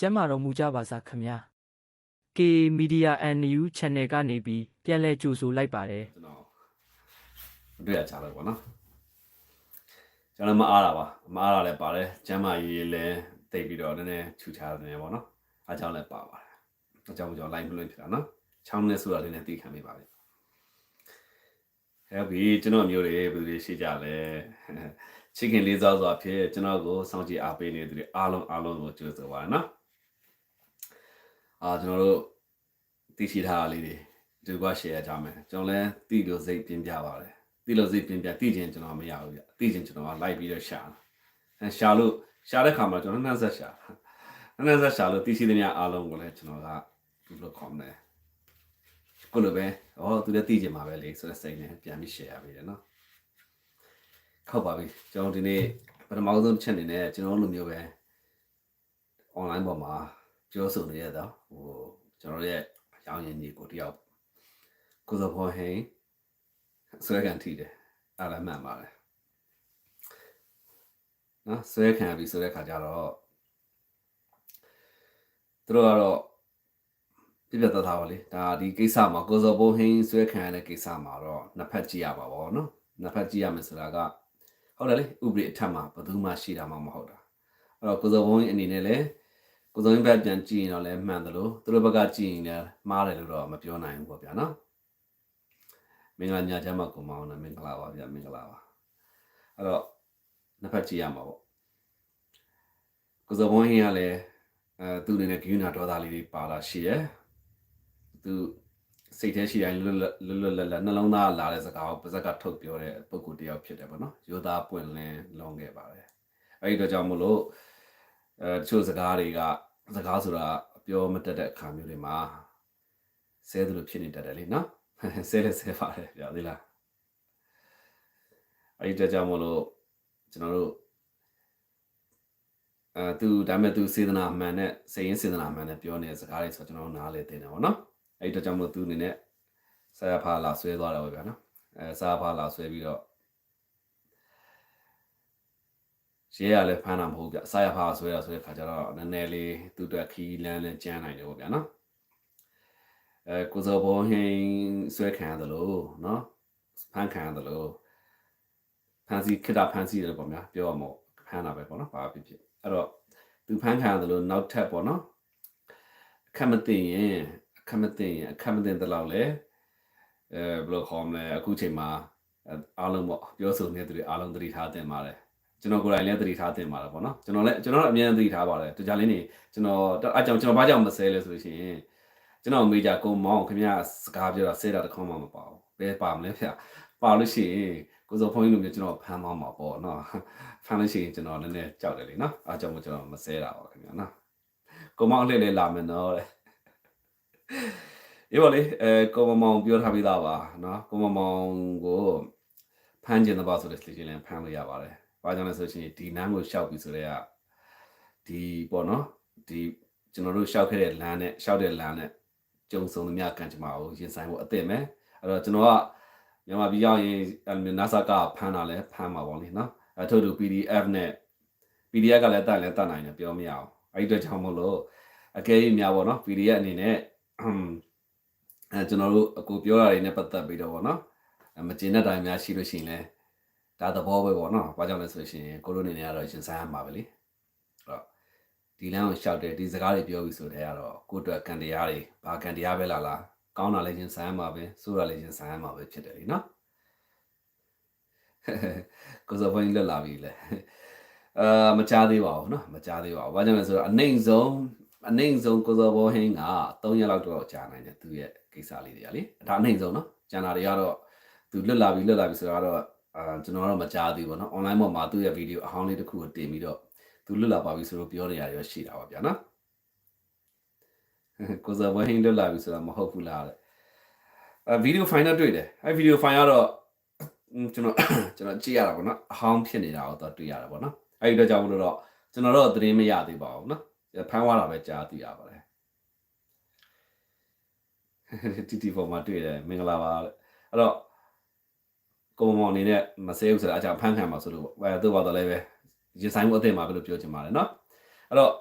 ကျမ်းမာတော်မူကြပါစားခင်ဗျာ K Media and New Channel ကနေပြီးပြန်လဲကြိုဆိုလိုက်ပါတယ်ကျွန်တော်မတွေ့ရချလို့ပေါ့နော်ကျွန်တော်မအားတာပါမအားတာလည်းပါတယ်ကျမ်းမာရေးရေးလည်းတိတ်ပြီးတော့နည်းနည်းထူခြားတယ်ပေါ့နော်အားကြောင့်လည်းပါပါတယ်အကြောင်းကြောင့် line မလွင့်ဖြစ်တာနော်ချောင်းနဲ့ဆိုတာလေးနဲ့သိခံမိပါပြီဟဲ့ဘီကျွန်တော်မျိုးတွေဘယ်သူတွေရှိကြလဲချစ်ခင်လေးစားစွာဖြစ်ကျွန်တော်ကိုစောင့်ကြည့်အားပေးနေတဲ့သူတွေအားလုံးအားလုံးကိုကြိုဆိုပါရနော် အာကျွန်တော်တို့သိရှိထားတာလေးတွေဒီကွာ share ကြမယ်ကျွန်တော်လည်းသိလို့စိတ်ပြင်းပြပါတယ်သိလို့စိတ်ပြင်းပြသိခြင်းကျွန်တော်မရဘူးပြသိခြင်းကျွန်တော်ကလိုက်ပြီးတော့ရှာတာအဲရှာလို့ရှာတဲ့ခါမှာကျွန်တော်နှမ်းဆက်ရှာနှမ်းဆက်ရှာလို့သိရှိတဲ့များအားလုံးကိုလည်းကျွန်တော်ကဘယ်လိုခေါ်မလဲကိုလိုပဲဩသူလည်းသိခြင်းမှာပဲလေဆိုတဲ့စိတ်နဲ့ပြန်ပြီး share ပေးတယ်နော်ခောက်ပါပြီကျွန်တော်ဒီနေ့ပထမဆုံးချက်အနေနဲ့ကျွန်တော်လိုမျိုးပဲ online ပေါ်မှာ ပြောဆိုနေရတော့ဟိုကျွန်တော်ရဲ့အကြောင်းရင်းကြီးကိုတယောက်ကိုစောဖော်ဟင်းဆွဲကန်ထိတယ်အဲ့ဒါမှန်ပါတယ်နော်ဆွဲခံပြီဆိုတဲ့ခါကျတော့သူတို့ကတော့ပြပြတသားပါလေဒါဒီကိစ္စမှာကိုစောဘိုးဟင်းဆွဲခံရတဲ့ကိစ္စမှာတော့နှစ်ဖက်ကြည့်ရပါဘောနော်နှစ်ဖက်ကြည့်ရမယ်ဆိုတာကဟုတ်တယ်လေဥပဒေအထက်မှာဘယ်သူမှရှိတာမှမဟုတ်တာအဲ့တော့ကိုစောဘိုးဟင်းအနေနဲ့လည်း ကိုစောဘိုးဘက်ပြန်ကြည့်ရင်တော့လည်းမှန်တယ်လို့သူတို့ဘက်ကကြည့်ရင်လည်းမှားတယ်လို့တော့မပြောနိုင်ဘူးပေါ့ဗျာနော်မင်္ဂလာညချမ်းပါကိုမောင်နဲ့မင်္ဂလာပါဗျာမင်္ဂလာပါအဲ့တော့နှစ်ဖက်ကြည့်ရမှာပေါ့ကိုစောဘိုးဟင်းကလည်းအဲသူ့အနေနဲ့ဂိယူနာဒေါသလေးတွေပါလာရှိတယ်သူစိတ်ထဲရှိတိုင်းလွတ်လွတ်လွတ်လပ်လပ်နှလုံးသားလာတဲ့စကားကိုပါဇက်ကထုတ်ပြောတဲ့ပုံကူတယောက်ဖြစ်တယ်ပေါ့နော်ရိုသားပွင့်လင်းလွန်ခဲ့ပါတယ်အဲ့ဒီတော့ကြောင့်မလို့အဲတချို့စကားတွေက စကားဆိုတာပြောမတတ်တဲ့အခါမျိုးတွေမှာဆဲသလိုဖြစ်နေတတ်တယ်လေနော်ဆဲလဲဆဲပါတယ်ပြသေးလားအဲ့ဒီတော့ကြောင့်မလို့ကျွန်တော်တို့အဲသူဒါမဲ့သူစေတနာမှန်နဲ့စိတ်ရင်းစေတနာမှန်နဲ့ပြောနေတဲ့စကားတွေဆိုတော့ကျွန်တော်တို့နားလေသိနေပါတော့နော်အဲ့ဒီတော့ကြောင့်မလို့သူအနေနဲ့ဆရာဖာလာဆွဲသွားတယ်ပေါ့ဗျာနော်အဲဆရာဖာလာဆွဲပြီးတော့ ရဲရလည်းဖမ်းတာမဟုတ်ဗျဆရာဖာဆွဲရဆွဲတဲ့ခါကျတော့နည်းနည်းလေးသူ့အတွက်ခီးလန်းလန်းကြမ်းနိုင်တယ်ပေါ့ဗျာနော်အဲကိုစောဘောဟင်းဆွဲခံရတယ်လို့နော်ဖမ်းခံရတယ်လို့ဖမ်းစီခိတာဖမ်းစီတယ်ပေါ့ဗျာပြောရမို့ဖမ်းတာပဲပေါ့နော်ဘာဖြစ်ဖြစ်အဲ့တော့သူဖမ်းခံရတယ်လို့နောက်ထပ်ပေါ့နော်အခက်မသိရင်အခက်မသိရင်အခက်မသိတဲ့လောက်လေအဲဘယ်လိုခေါ်မလဲအခုချိန်မှာအားလုံးပေါ့ပြောဆိုနေတဲ့သူတွေအားလုံးသတိထားတင်ပါတယ် ကျွန်တော်ကိုယ်တိုင်လည်းသတိထားတင်ပါတယ်ပေါ့နော်ကျွန်တော်လည်းကျွန်တော်လည်းအမြဲတမ်းသတိထားပါတယ်တကြလေးနေကျွန်တော်အကြောင်းကျွန်တော်ဘာကြောင့်မဆဲလဲဆိုလို့ရှိရင်ကျွန်တော်မေဂျာကိုမောင်ခင်ဗျာစကားပြောတာဆဲတာတစ်ခေါက်မှမပါဘူးဘယ်ပါမလဲဖေပါလို့ရှိရင်ကိုစောဖုန်းကြီးလိုမျိုးကျွန်တော်ဖမ်းသွားမှာပေါ့နော်ဖမ်းလို့ရှိရင်ကျွန်တော်လည်းနည်းကြောက်တယ်လေနော်အားကြောင့်မို့ကျွန်တော်မဆဲတာပါခင်ဗျာနော်ကိုမောင်လေးလေးလာမယ်နော်တဲ့ဒီပါလေအဲကိုမမောင်ပြောထားပြီးသားပါနော်ကိုမမောင်ကိုဖမ်းကျင်တဲ့ပါဆိုတဲ့စီစဉ်လည်းဖမ်းလို့ရပါတယ် ဘာကြောင့်လဲဆိုရှင်ဒီနန်းကိုရှောက်ပြီးဆိုတဲ့ကဒီပေါ့နော်ဒီကျွန်တော်တို့ရှောက်ခဲ့တဲ့လမ်းနဲ့ရှောက်တဲ့လမ်းနဲ့ကြုံစုံသမျှကန်ချမာကိုရင်ဆိုင်ဖို့အသင့်ပဲအဲ့တော့ကျွန်တော်ကမြန်မာပြည်ရောက်ရင်အဲ့လို NASA ကဖမ်းတာလဲဖမ်းမှာပေါ့လေနော်အထို့တူ PDF နဲ့ PDF ကလည်းတက်လည်းတက်နိုင်တယ်ပြောမရအောင်အဲ့ဒီအတွက်ကြောင့်မို့လို့အကယ်၍များပေါ့နော် PDF အနေနဲ့အဲကျွန်တော်တို့အကူပြောတာတွေနဲ့ပတ်သက်ပြီးတော့ပေါ့နော်မကျင်တဲ့တိုင်းများရှိလို့ရှိရင်လဲ ဒါသဘောပဲပေါ့နော်ဘာကြောင့်လဲဆိုရှင်ကိုလိုနေနေရတော့ရှင်ဆိုင်ရမှာပဲလေအဲ့တော့ဒီလမ်းကိုရှောက်တယ်ဒီစကားတွေပြောပြီးဆိုတဲ့ကတော့ကိုအတွက်ကန်တရားတွေဘာကန်တရားပဲလားလားကောင်းတာလည်းရှင်ဆိုင်ရမှာပဲဆိုးတာလည်းရှင်ဆိုင်ရမှာပဲဖြစ်တယ်လीနော်ကိုစောဖွင့်လွတ်လာပြီလေအာမချသေးပါဘူးเนาะမချသေးပါဘူးဘာကြောင့်လဲဆိုတော့အနိုင်ဆုံးအနိုင်ဆုံးကိုစောဘောဟင်းက3ရက်လောက်တော့ကြာနိုင်တယ်သူရဲ့ကိစ္စလေးတွေကလေဒါအနိုင်ဆုံးเนาะကျန်တာတွေကတော့သူလွတ်လာပြီလွတ်လာပြီဆိုတော့ အာကျွန်တော်တော့မကြားသေးဘူးပေါ့နော် online ပေါ်မှာသူ့ရဲ့ video အဟောင်းလေးတစ်ခုကိုတင်ပြီးတော့သူလွတ်လာပါပြီဆိုတော့ပြောနေရရရှိတာပါဗျာနော်ကိုစားဝဟင်းလွတ်လာပြီဆိုတာမဟုတ်ဘူးလားတဲ့အဲဗီဒီယိုဖိုင်တော့တွေ့တယ်အဲဗီဒီယိုဖိုင်ကတော့ကျွန်တော်ကျွန်တော်ကြည့်ရတာပေါ့နော်အဟောင်းဖြစ်နေတာကိုတော့တွေ့ရတာပေါ့နော်အဲဒီတော့ကြောင့်မလို့တော့ကျွန်တော်တော့သတင်းမရသေးပါဘူးနော်ဖမ်းသွားတာပဲကြားသိရပါတယ်တီတီပေါ်မှာတွေ့တယ်မင်္ဂလာပါတဲ့အဲ့တော့ ကိုမောင်အနေနဲ့မဆဲဘူးဆိုတာအကြောင်းဖမ်းခံပါဆိုလို့အဲသူ့ဘာတော့လဲပဲရင်ဆိုင်မှုအသင့်ပါပဲလို့ပြောချင်ပါတယ်နော်အဲ့တော့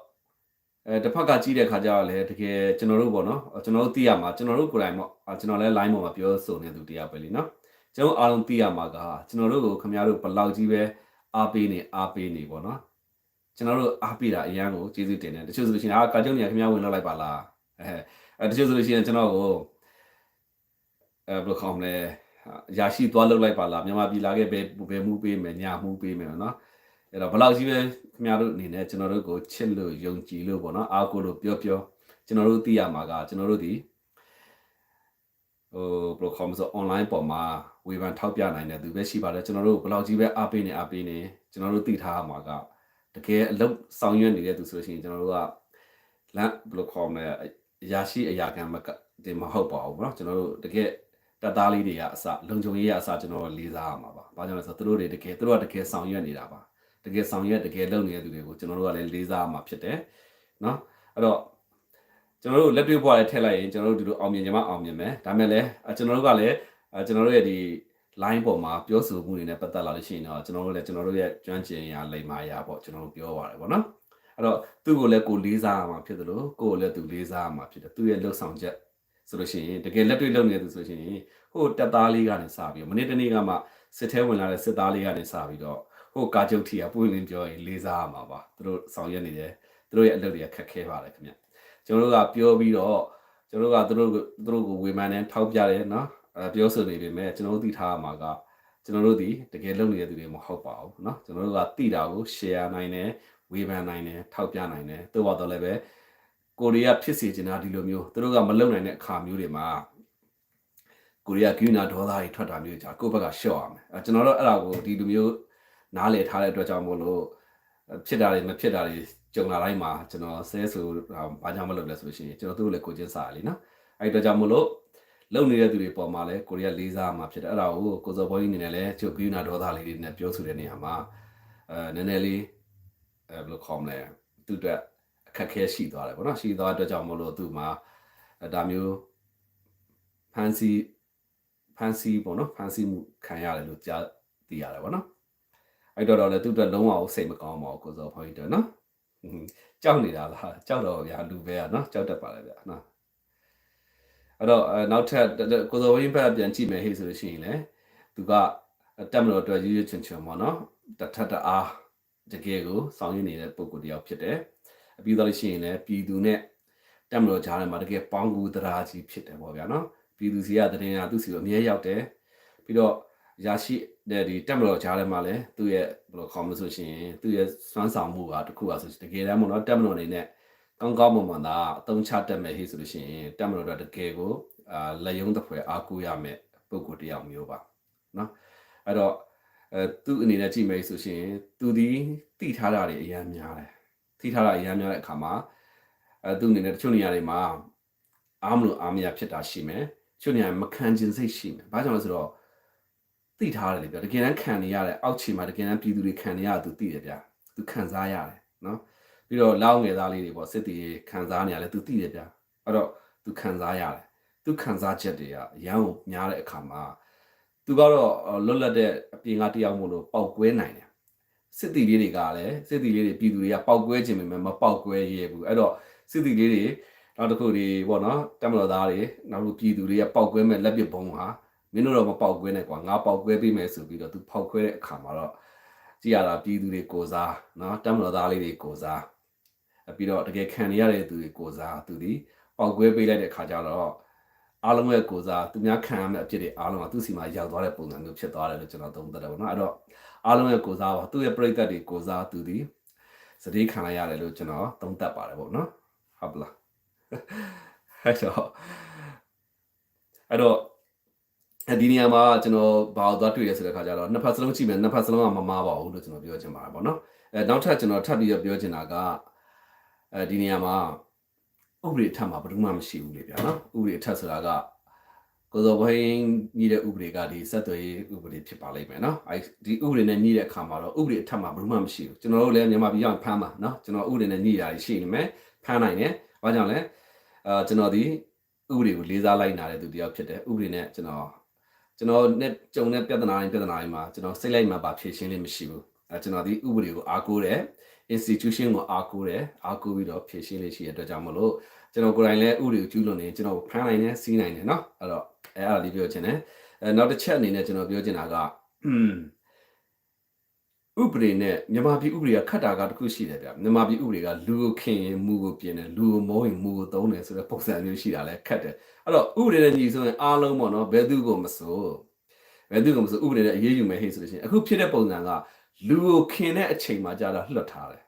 အဲတစ်ဖက်ကကြည့်တဲ့ခါကျတော့လေတကယ်ကျွန်တော်တို့ပေါ့နော်ကျွန်တော်တို့သိရမှာကျွန်တော်တို့ကိုယ်တိုင်ပေါ့အာကျွန်တော်လည်း line ပေါ်မှာပြောဆိုနေသူတရားပဲလीနော်ကျွန်တော်အားလုံးသိရမှာကကျွန်တော်တို့ကိုခင်ဗျားတို့ဘယ်လောက်ကြီးပဲအားပေးနေအားပေးနေပေါ့နော်ကျွန်တော်တို့အားပေးတာအရန်ကိုကျေးဇူးတင်တယ်တချို့ဆိုလို့ရှိရင်အာကာကျုံနေခင်ဗျားဝင်လောက်လိုက်ပါလားအဲအဲတချို့ဆိုလို့ရှိရင်ကျွန်တော်ကိုအဲဘယ်လိုခေါ်မလဲ ရာရှိသွားလောက်လိုက်ပါလားမြန်မာပြည်လာခဲ့ဘယ်ဘယ်မှုပေးမယ်ညာမှုပေးမယ်နော်အဲ့တော့ဘယ်လောက်ကြီးပဲခင်ဗျားတို့အနေနဲ့ကျွန်တော်တို့ကိုချစ်လို့ယုံကြည်လို့ပေါ့နော်အားကိုးလို့ပြောပြောကျွန်တော်တို့သိရမှာကကျွန်တော်တို့ဒီဟိုဘယ်လိုခေါ်မလဲဆို online ပေါ်မှာဝေဖန်ထောက်ပြနိုင်တဲ့သူပဲရှိပါတယ်ကျွန်တော်တို့ဘယ်လောက်ကြီးပဲအားပေးနေအားပေးနေကျွန်တော်တို့သိထားရမှာကတကယ်အလုပ်ဆောင်ရွက်နေတဲ့သူဆိုရှင်ကျွန်တော်တို့ကလမ်းဘယ်လိုခေါ်မလဲအရာရှိအရာခံမကတင်မဟုတ်ပါဘူးเนาะကျွန်တော်တို့တကယ် တက်သားလေးတွေကအစလုံခြုံရေးကအစကျွန်တော်တို့လေးစားရမှာပါ။ဘာကြောင့်လဲဆိုတော့သူတို့တွေတကယ်သူတို့ကတကယ်ဆောင်ရွက်နေတာပါ။တကယ်ဆောင်ရွက်တကယ်လုပ်နေတဲ့သူတွေကိုကျွန်တော်တို့ကလည်းလေးစားရမှာဖြစ်တယ်။နော်အဲ့တော့ကျွန်တော်တို့လက်တွေ့ဘဝလေးထည့်လိုက်ရင်ကျွန်တော်တို့ဒီလိုအောင်မြင်ကြမှာအောင်မြင်မယ်။ဒါမဲ့လည်းကျွန်တော်တို့ကလည်းကျွန်တော်တို့ရဲ့ဒီ line ပေါ်မှာပြောဆိုမှုတွေနဲ့ပတ်သက်လာလို့ရှိရင်တော့ကျွန်တော်တို့လည်းကျွန်တော်တို့ရဲ့ကျွမ်းကျင်ရာလိမ္မာရာပေါ့ကျွန်တော်တို့ပြောပါတယ်ပေါ့နော်။အဲ့တော့သူ့ကိုလည်းကိုလေးစားရမှာဖြစ်တယ်လို့ကိုကိုလည်းသူလေးစားရမှာဖြစ်တယ်သူ့ရဲ့လှုပ်ဆောင်ချက် ဆိုလို့ရှိရင်တကယ်လက်တွေ့လုပ်နေသူဆိုလို့ရှိရင်ဟိုတက်သားလေးကနေစပြီးမနေ့တနေ့ကမှစစ်ထဲဝင်လာတဲ့စစ်သားလေးကနေစပြီးတော့ဟိုကာကြုတ်ထီကပွင့်လင်းပြောရင်လေးစားရမှာပါသူတို့ဆောင်ရွက်နေတယ်သူတို့ရဲ့အလုပ်တွေကခက်ခဲပါတယ်ခင်ဗျကျွန်တော်တို့ကပြောပြီးတော့ကျွန်တော်တို့ကသူတို့သူတို့ကိုဝေမှန်နဲ့ထောက်ပြတယ်နော်အဲပြောဆိုနေပေမဲ့ကျွန်တော်တို့သိထားရမှာကကျွန်တော်တို့ဒီတကယ်လုပ်နေတဲ့သူတွေမဟုတ်ပါဘူးเนาะကျွန်တော်တို့ကသိတာကို share နိုင်တယ်ဝေဖန်နိုင်တယ်ထောက်ပြနိုင်တယ်တိုးတော့လည်းပဲ ကိုရီးယားဖြစ်စေချင်တာဒီလိုမျိုးသူတို့ကမလုံနိုင်တဲ့အခါမျိုးတွေမှာကိုရီးယားကိနာဒေါသတွေထွက်တာမျိုးကြာကိုယ့်ဘက်ကရှော့ရမယ်အဲကျွန်တော်တို့အဲ့ဒါကိုဒီလိုမျိုးနားလည်ထားတဲ့အတွက်ကြောင့်မို့လို့ဖြစ်တာတွေမဖြစ်တာတွေကြုံလာတိုင်းမှာကျွန်တော်ဆဲဆိုဘာကြောင့်မလုပ်လဲဆိုလို့ရှိရင်ကျွန်တော်သူ့ကိုလည်းကိုချင်းစားရလीနော်အဲ့အတွက်ကြောင့်မို့လို့လုံနေတဲ့သူတွေပေါ်မှာလည်းကိုရီးယားလေးစားမှာဖြစ်တယ်အဲ့ဒါကိုကိုစောဘောကြီးအနေနဲ့လည်းချုပ်ကိနာဒေါသလေးတွေနဲ့ပြောဆိုတဲ့နေရာမှာအဲနည်းနည်းလေးအဲဘယ်လိုခေါ်မလဲသူ့အတွက်အ ခက်ခဲရှိသွားတယ်ပေါ့နော်ရှိသွားတဲ့အတွက်ကြောင့်မို့လို့သူ့မှာဒါမျိုးဖန်စီဖန်စီပေါ့နော်ဖန်စီမှုခံရတယ်လို့ကြားသိရတယ်ပေါ့နော်အဲ့တော့တော့လေသူ့အတွက်လုံးဝစိတ်မကောင်းပါဘူးကိုစောဖိုင်းတို့နော်ကြောက်နေတာလားကြောက်တော့ဗျာလူပဲอ่ะနော်ကြောက်တတ်ပါလေဗျာနော်အဲ့တော့နောက်ထပ်ကိုစောဝင်းဘက်ပြန်ကြည့်မယ်ဟေ့ဆိုလို့ရှိရင်လေသူကတက်မလို့အတွက်ရွရွချွန်ချွန်ပေါ့နော်တထက်တအားတကယ်ကိုစောင်းရနေတဲ့ပုံကိုတယောက်ဖြစ်တယ်အ ပြီးတော့လို့ရှိရင်လည်းပြည်သူနဲ့တက်မလို့ကြားထဲမှာတကယ်ပေါင်းကူတရားကြီးဖြစ်တယ်ပေါ့ဗျာနော်ပြည်သူစီကတရင်ကသူ့စီကိုအမြဲရောက်တယ်ပြီးတော့ရရှိတဲ့ဒီတက်မတော်ကြားထဲမှာလည်းသူ့ရဲ့ဘယ်လိုခေါ်မလို့ဆိုရှင်သူ့ရဲ့စွမ်းဆောင်မှုကတခုอ่ะဆိုတကယ်တမ်းမို့နော်တက်မတော်အနေနဲ့ကောင်းကောင်းမွန်မွန်သာအသုံးချတတ်မယ်ဟိဆိုလို့ရှိရင်တက်မတော်တော့တကယ်ကိုအာလက်ယုံတစ်ဖွဲအားကိုးရမယ်ပုံကိုတယောက်မျိုးပါနော်အဲ့တော့အဲသူ့အနေနဲ့ကြည့်မယ်ဆိုရှင်သူဒီတိထားတာတွေအများများတယ် တိထားတာအများများတဲ့အခါမှာအဲသူ့အနေနဲ့တချို့နေရာတွေမှာအားမလို့အားမရဖြစ်တာရှိမယ်ချို့နေရာမခံကျင်စိတ်ရှိမယ်ဘာကြောင့်လဲဆိုတော့သိထားတယ်လေဗျာတကယ်တမ်းခံနေရတဲ့အောက်ခြေမှာတကယ်တမ်းပြည်သူတွေခံနေရသူသိတယ်ဗျာသူခံစားရတယ်နော်ပြီးတော့လောင်းငယ်သားလေးတွေပေါ့စစ်တီခံစားနေရလဲသူသိတယ်ဗျာအဲ့တော့သူခံစားရတယ်သူခံစားချက်တွေကအရန်ကိုများတဲ့အခါမှာသူကတော့လွတ်လပ်တဲ့အပြင်ကတယောက်မို့လို့ပောက်ကွဲနိုင်တယ် စစ်တီလေးတွေကလည်းစစ်တီလေးတွေပြည်သူတွေကပောက်ကွဲခြင်းပဲမပောက်ကွဲရဲဘူးအဲ့တော့စစ်တီလေးတွေနောက်တစ်ခုဒီပေါ့နော်တမတော်သားတွေနောက်လူပြည်သူတွေကပောက်ကွဲမဲ့လက်ပစ်ဘုံဟာမင်းတို့တော့မပောက်ကွဲနဲ့ကွာငါပောက်ကွဲပေးမယ်ဆိုပြီးတော့သူဖောက်ခွဲတဲ့အခါမှာတော့ကြည်ရတာပြည်သူတွေကိုစားနော်တမတော်သားလေးတွေကိုစားပြီးတော့တကယ်ခံရတဲ့သူတွေကိုစားသူဒီပောက်ကွဲပေးလိုက်တဲ့အခါကျတော့အားလုံးရဲ့ကိုစားသူများခံရမယ့်အဖြစ်တွေအားလုံးကသူ့စီမှာရောက်သွားတဲ့ပုံစံမျိုးဖြစ်သွားတယ်လို့ကျွန်တော်သုံးသပ်တယ်ပေါ့နော်အဲ့တော့ အားလုံးရဲ့ကိုစားပါသူ့ရဲ့ပြိသက်တွေကိုစားသူဒီစတိခံလိုက်ရတယ်လို့ကျွန်တော်သုံးသပ်ပါတယ်ပေါ့နော်ဟုတ်ပလားအဲ့တော့အဲ့တော့ဒီနေရာမှာကျွန်တော်ဘာလို့သွားတွေ့ရဆိုတဲ့ခါကျတော့နှစ်ဖက်စလုံးကြည့်မယ်နှစ်ဖက်စလုံးကမမားပါဘူးလို့ကျွန်တော်ပြောချင်ပါတယ်ပေါ့နော်အဲနောက်ထပ်ကျွန်တော်ထပ်ပြီးပြောချင်တာကအဲဒီနေရာမှာဥပဒေထပ်မှာဘယ်သူမှမရှိဘူးလေဗျာနော်ဥပဒေထပ်ဆိုတာက ကိုစောဘိန်းညီတဲ့ဥပဒေကဒီဆက်သွယ်ရေးဥပဒေဖြစ်ပါလိမ့်မယ်နော်အဲဒီဥပဒေနဲ့ညီတဲ့အခါမှာတော့ဥပဒေထပ်မှာဘယ်သူမှမရှိဘူးကျွန်တော်တို့လည်းမြန်မာပြည်ရောက်ဖမ်းပါနော်ကျွန်တော်ဥပဒေနဲ့ညီတာရှိနေမယ်ဖမ်းနိုင်တယ်ဘာကြောင့်လဲအာကျွန်တော်ဒီဥပဒေကိုလေးစားလိုက်နာတဲ့သူတယောက်ဖြစ်တယ်ဥပဒေနဲ့ကျွန်တော်ကျွန်တော်နဲ့ကြုံတဲ့ပြဿနာတွေပြဿနာတွေမှာကျွန်တော်စိတ်လိုက်မှာပါဖြေရှင်းလေးမရှိဘူးအဲကျွန်တော်ဒီဥပဒေကိုအားကိုးတယ် institution ကိုအားကိုးတယ်အားကိုးပြီးတော့ဖြည့်ရှင်းလေးရှိတဲ့အတွက်ကြောင့်မလို့ကျွန်တော်ကိုယ်တိုင်လည်းဥပဒေကိုကျူးလွန်နေကျွန်တော်ဖမ်းနိုင်တယ်စီးနိုင်တယ်เนาะအဲ့တော့ အဲ့အဲ့ဒါလေးပြောချင်တယ်အဲနောက်တစ်ချက်အနေနဲ့ကျွန်တော်ပြောချင်တာကဥပဒေနဲ့မြန်မာပြည်ဥပဒေကခတ်တာကတခုရှိတယ်ဗျမြန်မာပြည်ဥပဒေကလူကိုခင်ရင်မူကိုပြင်တယ်လူကိုမောရင်မူကိုသုံးတယ်ဆိုတဲ့ပုံစံမျိုးရှိတာလဲခတ်တယ်အဲ့တော့ဥပဒေနဲ့ညီဆိုရင်အားလုံးပေါ့နော်ဘယ်သူကိုမဆိုဘယ်သူကိုမဆိုဥပဒေနဲ့အရေးယူမယ်ဟဲ့ဆိုလို့ရှိရင်အခုဖြစ်တဲ့ပုံစံကလူကိုခင်တဲ့အချိန်မှာကြာတာလွတ်ထားတယ်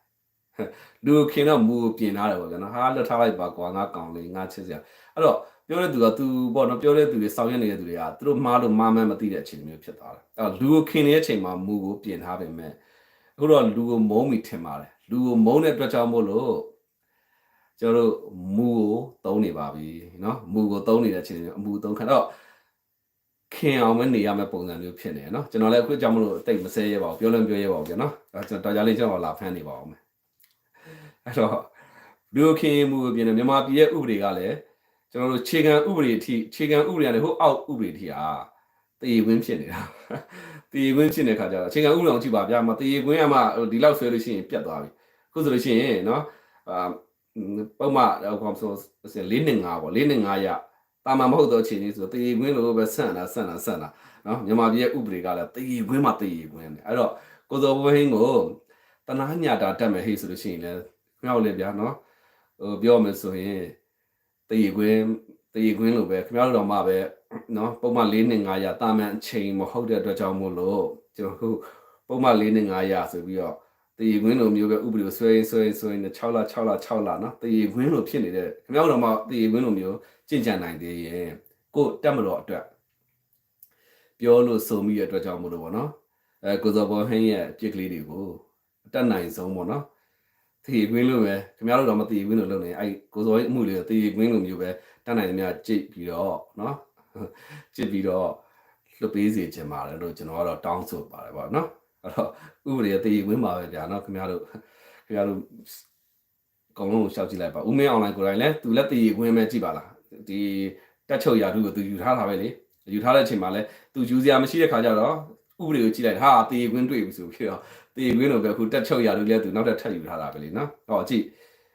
လူကိုခင်တော့မူကိုပြင်ထားတယ်ပေါ့ဗျာနော်ဟာလွတ်ထားလိုက်ပါကွာငါကောင်လေးငါချစ်စရာအဲ့တော့ ပြောတဲ့သူကသူပေါ့နော်ပြောတဲ့သူတွေစောင့်ရနေတဲ့သူတွေကသူတို့မားလို့မားမှန်းမသိတဲ့အချိန်မျိုးဖြစ်သွားတယ်အဲ့တော့လူကိုခင်နေတဲ့အချိန်မှာမူကိုပြင်ထားပေမဲ့အခုတော့လူကိုမုန်းမိထင်ပါတယ်လူကိုမုန်းတဲ့အတွက်ကြောင့်မို့လို့ကျွန်တော်တို့မူကိုသုံးနေပါပြီเนาะမူကိုသုံးနေတဲ့အချိန်မျိုးအမူသုံးခါတော့ခင်အောင်မနေရမယ့်ပုံစံမျိုးဖြစ်နေရเนาะကျွန်တော်လည်းအခုကြောင့်မလို့တိတ်မဆဲရပါဘူးပြောလည်းမပြောရပါဘူးဗျာเนาะအဲကျွန်တော်တော်ကြလေးကျွန်တော်လာဖမ်းနေပါအောင်မယ်အဲ့တော့လူကိုခင်မူကိုပြင်နေမြန်မာပြည်ရဲ့ဥပဒေကလည်း ကျွန်တော်တို့ခြေခံဥပဒေအထိခြေခံဥပဒေရတယ်ဟိုအောက်ဥပဒေအထိဟာတည်ခွင်းဖြစ်နေတာတည်ခွင်းဖြစ်နေတဲ့ခါကျတော့ခြေခံဥပဒေအောင်ကြည့်ပါဗျာမတည်ခွင်းကမှဒီလောက်ဆွဲလို့ရှိရင်ပြတ်သွားပြီခုဆိုလို့ရှိရင်နော်အာပုံမှန်ဟိုကောင်ဆို425ပေါ့425ရတာမမဟုတ်တော့ခြေနေဆိုတည်ခွင်းလိုပဲဆန့်တာဆန့်တာဆန့်တာနော်မြန်မာပြည်ရဲ့ဥပဒေကလည်းတည်ခွင်းမှတည်ခွင်းတယ်အဲ့တော့ကိုစောဘဝဟင်းကိုတနာညာတာတတ်မယ်ဟေ့ဆိုလို့ရှိရင်လည်းခင်ဗျားတို့လည်းဗျာနော်ဟိုပြောမယ်ဆိုရင် တရေခွင်းတရေခွင်းလိုပဲခင်ဗျားတို့တော့မှပဲနော်ပုံမှန်၄နှစ်9ရာတာမန်အချိန်မဟုတ်တဲ့အတွက်ကြောင့်မို့လို့ကျွန်တော်တို့ပုံမှန်၄နှစ်9ရာဆိုပြီးတော့တရေခွင်းလိုမျိုးပဲဥပဒေဆွဲရင်ဆွဲရင်ဆွဲရင်6လ6လ6လနော်တရေခွင်းလိုဖြစ်နေတဲ့ခင်ဗျားတို့တော့မှတရေခွင်းလိုမျိုးကြင်ကြံနိုင်သေးရဲ့ကိုတက်မတော်အတွက်ပြောလို့ဆိုမိရတဲ့အတွက်ကြောင့်မို့လို့ပေါ့နော်အဲကိုဇော်ဘောဟင်းရဲ့ကြစ်ကလေးတွေကိုအတက်နိုင်ဆုံးပေါ့နော် တည်ခွင်းလိုပဲခင်ဗျားတို့တော့မတည်ခွင်းလိုလုပ်နေအဲကိုစောရဲ့အမှုလေးတည်ခွင်းလိုမျိုးပဲတက်နိုင်သမျှကြိတ်ပြီးတော့နော်ကြစ်ပြီးတော့လွတ်ပေးစေချင်ပါတယ်လို့ကျွန်တော်ကတော့တောင်းဆိုပါတယ်ပေါ့နော်အဲ့တော့ဥပဒေအသေးဝင်းပါပဲဗျာနော်ခင်ဗျားတို့ခင်ဗျားတို့အကုန်လုံးကိုရှောက်ကြည့်လိုက်ပါဦးမင်းအွန်လိုင်းကိုယ်တိုင်လဲသူလက်သေးဝင်းမဲ့ကြည့်ပါလားဒီတက်ချုပ်ရာထူးကိုသူယူထားတာပဲလေယူထားတဲ့အချိန်မှာလဲသူယူစရာမရှိတဲ့ခါကျတော့ ဥပဒေကိုကြည့်လိုက်ဟာသေခွင်းတွေ့ပြီဆိုပြီးတော့သေခွင်းလို့ပဲအခုတက်ချုပ်ရာထူးလဲသူနောက်ထပ်ထပ်ယူထားတာပဲလေနော်ဟောကြည့်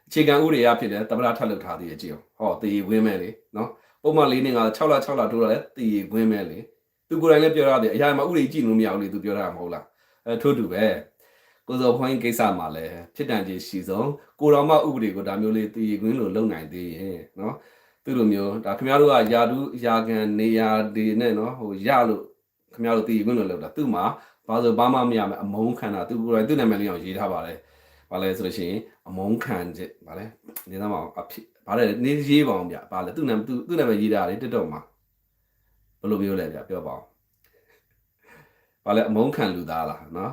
အခြေခံဥပဒေအဖြစ်လဲတမရထပ်လုပ်ထားသေးရဲ့ကြည့်အောင်ဟောသေခွင်းမဲ့လေနော်ပုံမှန်လေးနဲ့က6လ6လတိုးတော့လဲသေခွင်းမဲ့လေသူကိုယ်တိုင်လည်းပြောရတယ်အရာမှာဥပဒေကြည့်လို့မရဘူးလေသူပြောတာမဟုတ်လားအဲထို့တူပဲကိုစောဖွင့်ကိစ္စမှာလည်းဖြစ်တန်ကြီးရှိဆုံးကိုတော်မဥပဒေကိုဒါမျိုးလေးတည်ခွင်းလို့လုံနိုင်သေးရင်နော်သူလိုမျိုးဒါခင်ဗျားတို့ကယာတုယာကန်နေရာတွေနဲ့နော်ဟိုရလို့ ခင်ဗျားတို့တည်ခွင်းလို့လောက်တာသူ့မှာဘာလို့ဘာမှမရမယ်အမုန်းခံတာသူကိုယ်တိုင်သူ့နာမည်လေးအောင်ရေးထားပါတယ်ဘာလဲဆိုလို့ရှိရင်အမုန်းခံချက်ဘာလဲနေသားမအောင်အဖြစ်ဘာလဲနေရေးပါအောင်ဗျဘာလဲသူ့နာမည်သူ့နာမည်ရေးတာလေတက်တော့မှာဘယ်လိုပြောလဲဗျပြောပါအောင်ဘာလဲအမုန်းခံလူသားလားနော်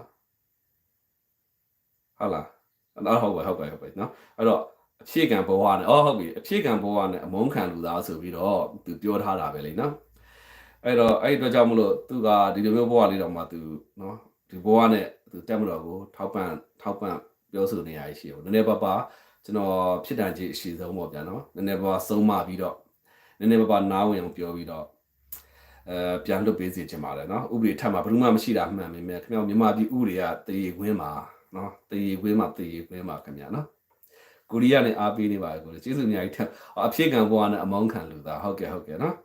ဟုတ်လားအဲ့ဟုတ်ပဲဟုတ်ပဲဟုတ်ပဲနော်အဲ့တော့အဖြည့်ကံဘဝနဲ့အော်ဟုတ်ပြီအဖြည့်ကံဘဝနဲ့အမုန်းခံလူသားဆိုပြီးတော့သူပြောထားတာပဲလေနော် အဲ့တော့အဲ့ဒီအတွက်ကြောင့်မလို့သူကဒီလိုမျိုးဘဝလေးတော့မှသူနော်ဒီဘဝနဲ့သူတက်မတော်ကိုထောက်ပံ့ထောက်ပံ့ပြောဆိုနေရရှိတယ်နည်းနည်းပါးပါကျွန်တော်ဖြစ်တန်ကြီးအရှိဆုံးပေါ့ဗျာနော်နည်းနည်းပါးဆုံးမပြီးတော့နည်းနည်းပါးပါနားဝင်အောင်ပြောပြီးတော့အဲပြန်လွတ်ပေးစီချင်ပါတယ်နော်ဥပဒေထပ်မှာဘယ်သူမှမရှိတာမှန်ပေမဲ့ခင်ဗျာမြန်မာပြည်ဥပဒေကတရေခွင်းမှာနော်တရေခွင်းမှာတရေခွင်းမှာခင်ဗျာနော်ကိုရီးယားနဲ့အားပေးနေပါတယ်ကိုကျေးဇူးအများကြီးထပ်အဖြစ်ကံဘဝနဲ့အမောင်းခံလူသားဟုတ်ကဲ့ဟုတ်ကဲ့နော်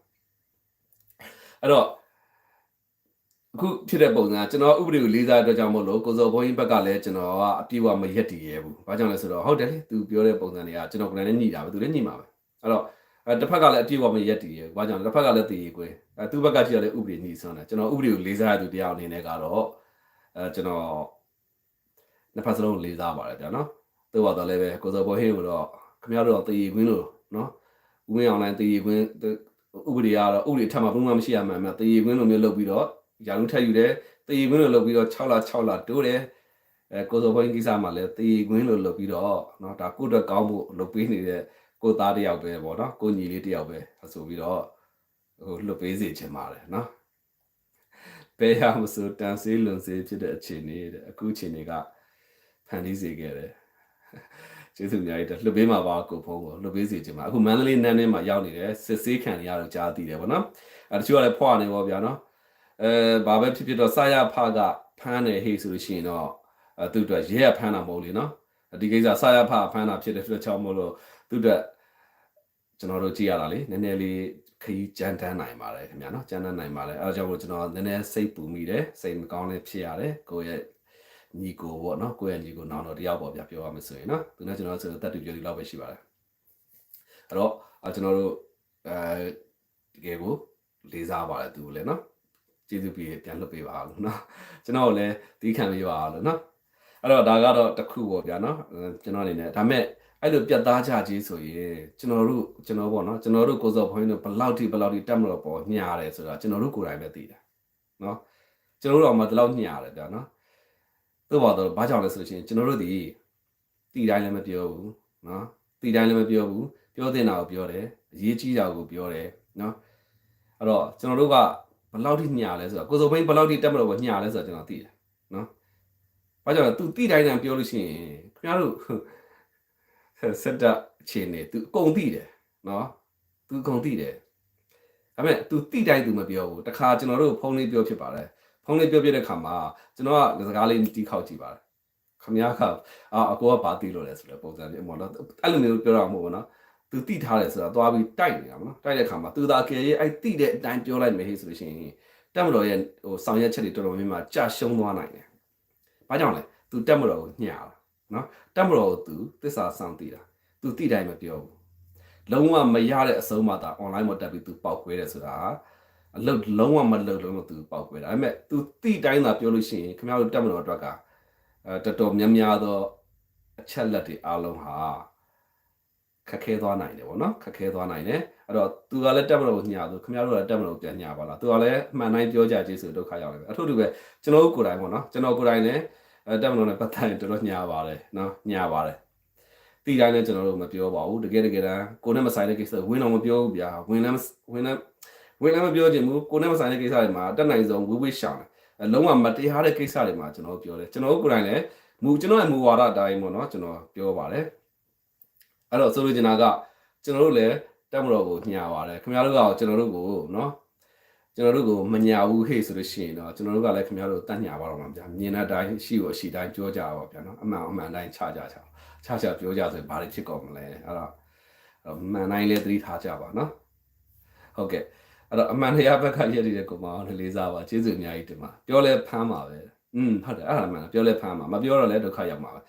အဲ့တော့အခုဖြစ်တဲ့ပုံစံကျွန်တော်ဥပဒေကိုလေးစားတဲ့အတွက်ကြောင့်မို့လို့ကိုစောဘုန်းကြီးဘက်ကလည်းကျွန်တော်ကအပြည့်အဝမရက်တည်ရဲဘူး။ဘာကြောင့်လဲဆိုတော့ဟုတ်တယ်လေသူပြောတဲ့ပုံစံတွေကကျွန်တော်ကလည်းညှိတာပဲသူလည်းညှိမှာပဲ။အဲ့တော့အဲတစ်ဖက်ကလည်းအပြည့်အဝမရက်တည်ရဲဘူး။ဘာကြောင့်လဲတစ်ဖက်ကလည်းတည်ရခွေ။အဲသူ့ဘက်ကကြည့်ရတဲ့ဥပဒေညှိဆွမ်းတယ်။ကျွန်တော်ဥပဒေကိုလေးစားရတဲ့သူတရားအနေနဲ့ကတော့အဲကျွန်တော်နှစ်ဖက်စလုံးလေးစားပါတယ်ဗျာနော်။သူ့ဘာတော့လည်းပဲကိုစောဘုန်းကြီးကတော့ခင်ဗျားတို့တော့တည်ရခွင်းလို့နော်။ဦးမင်းအောင်လိုင်းတည်ရခွင်း ဥပဒေကတော့ဥပဒေထပ်မှာဘုံမှမရှိရမှန်းမှတည်ရခွင်းလိုမျိုးလုပ်ပြီးတော့ရာလူထက်ယူတယ်တည်ခွင်းလို့လုပ်ပြီးတော့6လ6လတိုးတယ်အဲကိုစောဘိုင်းကိစ္စမှာလည်းတည်ခွင်းလို့လုပ်ပြီးတော့เนาะဒါကိုအတွက်ကောင်းဖို့လုပ်ပေးနေတဲ့ကိုသားတယောက်ပဲပေါ့နော်ကိုညီလေးတယောက်ပဲဆိုပြီးတော့ဟိုလွတ်ပေးစေချင်ပါတယ်เนาะဘယ်ရမဆိုတန်ဆေးလွန်ဆေးဖြစ်တဲ့အခြေအနေတဲ့အခုအခြေအနေကဖန်တီးစေခဲ့တယ် ကျေးဇူးအများကြီးတက်လွတ်ပေးမှာပါကိုဖုံးကိုလွတ်ပေးစီချင်ပါအခုမန္တလေးနန်းထဲမှာရောက်နေတယ်စစ်ဆေးခံနေရတော့ကြားသိတယ်ဗောနော်အဲတချို့ကလည်းဖွာနေဗောဗျာနော်အဲဘာပဲဖြစ်ဖြစ်တော့စာရဖကဖမ်းတယ်ဟေ့ဆိုလို့ရှိရင်တော့အဲသူ့အတွက်ရဲရဖမ်းတာမဟုတ်လေနော်ဒီကိစ္စဆရာဖဖမ်းတာဖြစ်တဲ့အတွက်ကြောင့်မို့လို့သူတို့ကျွန်တော်တို့ကြည့်ရတာလေနည်းနည်းလေးခရီးကြမ်းတမ်းနိုင်ပါတယ်ခင်ဗျာနော်ကြမ်းတမ်းနိုင်ပါတယ်အဲဒါကြောင့်မို့ကျွန်တော်နည်းနည်းစိတ်ပူမိတယ်စိတ်မကောင်းလည်းဖြစ်ရတယ်ကိုယ့်ရဲ့ ညီကိုပေါ့နော်ကိုယ့်ရဲ့ညီကိုနောင်တော့တယောက်ပေါ့ဗျာပြောရမယ်ဆိုရင်နော်သူနဲ့ကျွန်တော်ဆိုတက်တူပြောဒီလောက်ပဲရှိပါတယ်အဲ့တော့အဲကျွန်တော်တို့အဲတကယ်ကိုလေးစားပါတယ်သူကိုလည်းနော်ကျေးဇူးပြီးပြန်လွတ်ပေးပါလို့နော်ကျွန်တော်ကိုလည်းတီးခံပေးပါလို့နော်အဲ့တော့ဒါကတော့တစ်ခုပေါ့ဗျာနော်အဲကျွန်တော်အနေနဲ့ဒါမဲ့အဲ့လိုပြတ်သားကြကြီးဆိုရင်ကျွန်တော်တို့ကျွန်တော်ပေါ့နော်ကျွန်တော်တို့ကိုစော်ဖွင်းတို့ဘယ်လောက်ထိဘယ်လောက်ထိတက်မလို့ပေါ့ညှားတယ်ဆိုတာကျွန်တော်တို့ကိုယ်တိုင်ပဲသိတယ်နော်ကျွန်တော်တို့တော့မှဒီလောက်ညှားတယ်ဗျာနော် သို့ပါတော့ဘာကြောင့်လဲဆိုလို့ရှိရင်ကျွန်တော်တို့ဒီတီတိုင်းလည်းမပြောဘူးနော်တီတိုင်းလည်းမပြောဘူးပြောတင်တာကိုပြောတယ်အရေးကြီးတာကိုပြောတယ်နော်အဲ့တော့ကျွန်တော်တို့ကဘယ်လောက်ထိညှားလဲဆိုတာကိုစော်ဖွင်းဘယ်လောက်ထိတက်မလို့ပေါ့ညှားလဲဆိုတာကျွန်တော်သိတယ်နော် ။ဘာကြောင့်လဲ तू တိတိုင်းတန်ပြောလို့ရှိရင်ခင်ဗျားတို့စက်တက်အခြေအနေ तू အကုန်သိတယ်နော်။ तू အကုန်သိတယ်။ဒါပေမဲ့ तू တိတိုင်း तू မပြောဘူး။တခါကျွန်တော်တို့ဖုန်းလေးပြောဖြစ်ပါတယ်။ ဖုန်းလေးပြောပြတဲ့ခါမှာကျွန်တော်ကစကားလေးတီးခေါက်ကြည့်ပါတယ်ခမရခအာအကိုကဘာတီးလို့လဲဆိုတဲ့ပုံစံမျိုးပေါ့နော်အဲ့လိုမျိုးပြောတာမဟုတ်ဘူးနော်သူတိထားတယ်ဆိုတာသွားပြီးတိုက်နေတာပေါ့နော်တိုက်တဲ့ခါမှာသူသာကယ်ရေးအဲ့တိတဲ့အတိုင်းပြောလိုက်မယ်ဟေ့ဆိုလို့ရှိရင်တက်မတော်ရဲ့ဟိုဆောင်ရွက်ချက်တွေတော်တော်များများကြာရှုံးသွားနိုင်တယ်ဘာကြောင့်လဲသူတက်မတော်ကိုညှာတာနော်တက်မတော်ကိုသူသစ္စာဆောင်တည်တာသူတိတိုင်းမပြောဘူးလုံးဝမရတဲ့အဆုံးမှသာ online မှာတက်ပြီးသူပေါက်ခွဲတယ်ဆိုတာ အလုပ်လုံးဝမလုပ်လို့သူပေါက်ကွဲတာဒါပေမဲ့သူတိတိုင်းသာပြောလို့ရှိရင်ခင်ဗျားတို့တက်မတော်အတွက်ကအဲတော်တော်များများသောအချက်လက်တွေအားလုံးဟာခက်ခဲသွားနိုင်တယ်ဗောနော်ခက်ခဲသွားနိုင်တယ်အဲ့တော့သူကလည်းတက်မလို့ညာသူခင်ဗျားတို့ကတက်မလို့ပြန်ညာပါလားသူကလည်းအမှန်တိုင်းပြောကြကျေးဇူးဒုက္ခရောက်တယ်အထူးတူပဲကျွန်တော်တို့ကိုယ်တိုင်ဗောနော်ကျွန်တော်ကိုယ်တိုင်လည်းတက်မလို့နဲ့ပတ်သက်ရင်တော်တော်ညာပါတယ်နော်ညာပါတယ်တိတိုင်းလည်းကျွန်တော်တို့မပြောပါဘူးတကယ်တကယ်တမ်းကိုယ်နဲ့မဆိုင်တဲ့ကိစ္စဝင်းတော့မပြောဘူးဗျာဝင်းလည်းဝင်းလည်း ဝင်းလည်းမပြောချင်ဘူးကိုနဲ့မဆိုင်တဲ့ကိစ္စတွေမှာတက်နိုင်ဆုံးဝေးဝေးရှောင်တယ်အလုံးဝမတရားတဲ့ကိစ္စတွေမှာကျွန်တော်ပြောတယ်ကျွန်တော်တို့ကိုယ်တိုင်လည်းမူကျွန်တော်ရဲ့မူဝါဒအတိုင်းပေါ့နော်ကျွန်တော်ပြောပါတယ်အဲ့တော့ဆိုလိုချင်တာကကျွန်တော်တို့လည်းတက်မတော်ကိုညာပါတယ်ခင်ဗျားတို့ကကျွန်တော်တို့ကိုနော်ကျွန်တော်တို့ကိုမညာဘူးဟေ့ဆိုလို့ရှိရင်တော့ကျွန်တော်တို့ကလည်းခင်ဗျားတို့တတ်ညာပါတော့မှာဗျာမြင်တဲ့အတိုင်းရှိကိုအရှိတိုင်းပြောကြပါဗျာနော်အမှန်အမှန်တိုင်းခြားကြချာခြားခြားပြောကြဆိုရင်ဘာတွေဖြစ်ကုန်မလဲအဲ့တော့အဲ့မှန်တိုင်းလည်းသတိထားကြပါနော်ဟုတ်ကဲ့ အဲ့တော့အမှန်တရားဘက်ကရည်ရည်တဲ့ကိုမအောင်လေးစားပါကျေးဇူးအများကြီးတင်ပါပြောလဲဖမ်းပါပဲอืมဟုတ်တယ်အဲ့ဒါမှန်ပြောလဲဖမ်းပါမပြောတော့လဲဒုက္ခရောက်မှာပဲ